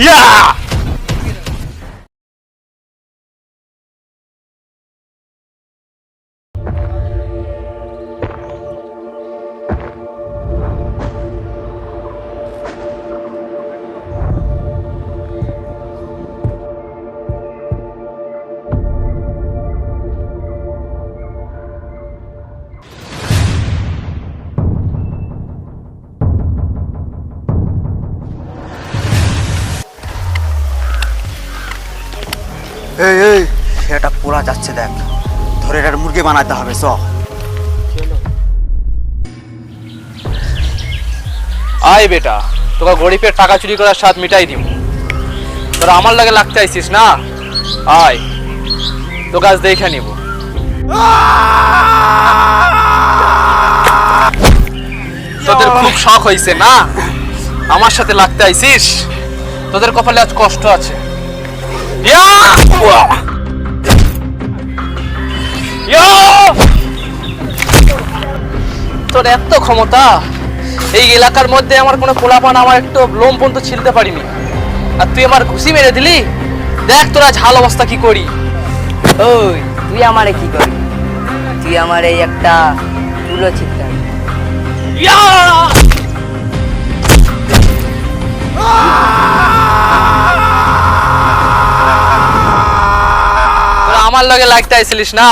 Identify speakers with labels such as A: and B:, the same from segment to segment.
A: ইয়া
B: এই এই। সেটা পোড়া যাচ্ছে দেখ। ধরে এটার মুরগি বানাতে হবে চ।
C: আয় বেটা তোকে গরিবের টাকা চুরি করার স্বাদ মিটাই দিব তোরা আমার লাগে লাগতে আইছিস না? আয় তোকে আজ দেখে নিব। তোদের খুব শখ হয়েছে না? আমার সাথে লাগতে আইছিস? তোদের কপালে আজ কষ্ট আছে। ইয়া! ইয়া! তোর এত ক্ষমতা? এই এলাকার মধ্যে আমার কোনো পোলাপান আমার একটু লোম পর্যন্ত ছিলতে পারিনি। আর তুই আমার ঘুষি মেরে দিলি? দেখ তোরা ঝাল অবস্থা কি করি।
D: ওই তুই আমারে কি করবি তুই আমার এই একটা তুলো চিত্তা
C: তোরা আমার লগে লাগতে আইছিলিস না?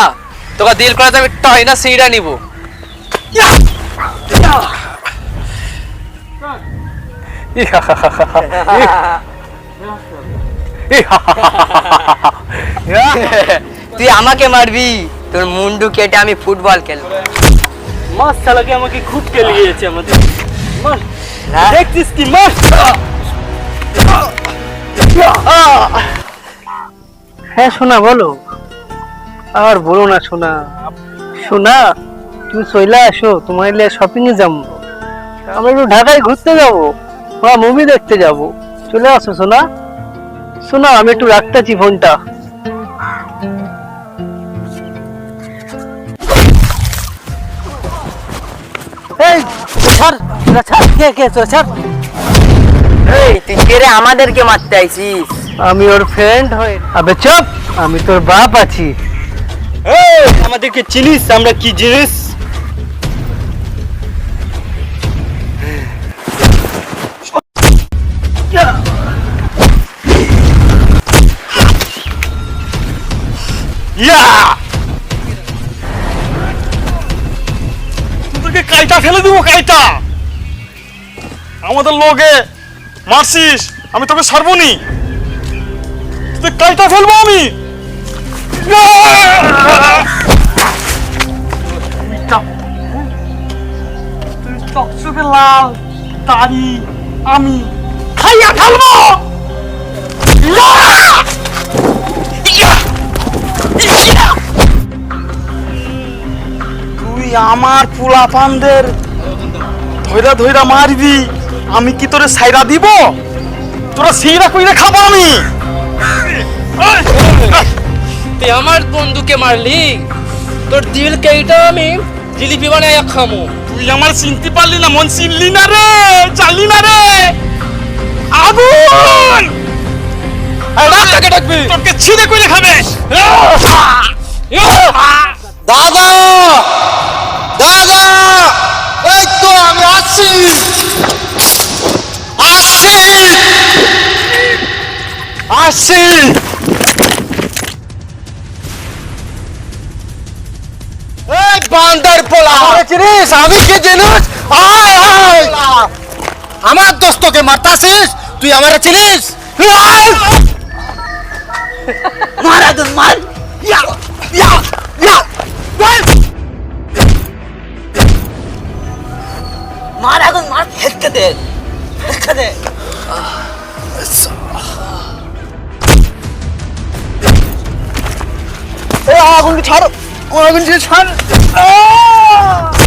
C: তোকে দিল করে আমি টয় না সিঁড়া নিব।
D: তুই আমাকে মারবি তোর মুন্ডু কেটে আমি ফুটবল খেলব।
E: মাছ শালাকে আমাকে খুব কেলে গিয়েছে আমাদের মার? দেখছিস কি মার হ্যাঁ শোনা বলো। আর বলো না শোনা শোনা তুমি চলে আসো তোমার লিয়ে শপিং এ যাব। আমরা একটু ঢাকায় ঘুরতে যাব বা মুভি দেখতে যাব। চলে আসো শোনা শোনা আমি একটু রাখতেছি ফোনটা। এই ছাড় ছাড় কে কে তোরা ছাড়।
D: এই তুই কে রে আমাদেরকে মারতে আইছিস?
E: আমি ওর ফ্রেন্ড হয়ে আবে চুপ আমি তোর বাপ আছি। আমাদেরকে চিনিস, আমরা কি জিনিস?
A: কাইটা ফেলে দিব, কাইটা! আমাদের লোকে মারছিস, আমি তোকে ছাড়বনি তোদের কাইটা ফেলব আমি!
E: লাল আমি
A: খাইয়া তুই আমার পানদের ধৈরা ধৈরা মারবি আমি কি তোরে সাইরা দিব? তোরা সেইরা কইরা খাব আমি।
C: তুই আমার বন্ধুকে মারলি, তোর দিল কেইটা আমি জিলিপি বানাই খামু।
A: তুই আমার চিনতে পারলি না মন চিনলি না রে জানলি না রে। আগুন
C: ডাক্তারকে ডাকবি?
A: তোকে ছিঁড়ে কইরে খাবে।
B: দাদা! দাদা! এই তো আমি আসছি। আসছি। আসছি। বান্দার পোলা। চিনিস আমি কি জিনিস? আয় আয়। আমার দোস্তকে মারতাছিস? তুই আমারে চিনিস! মার একদম মার। ইয়া ইয়া ইয়া।
D: মার! এখন মার। ফেলতে দে ফেলতে দে।
B: এই আগুনকে ছাড়ো আগুনকে ছাড় আহ!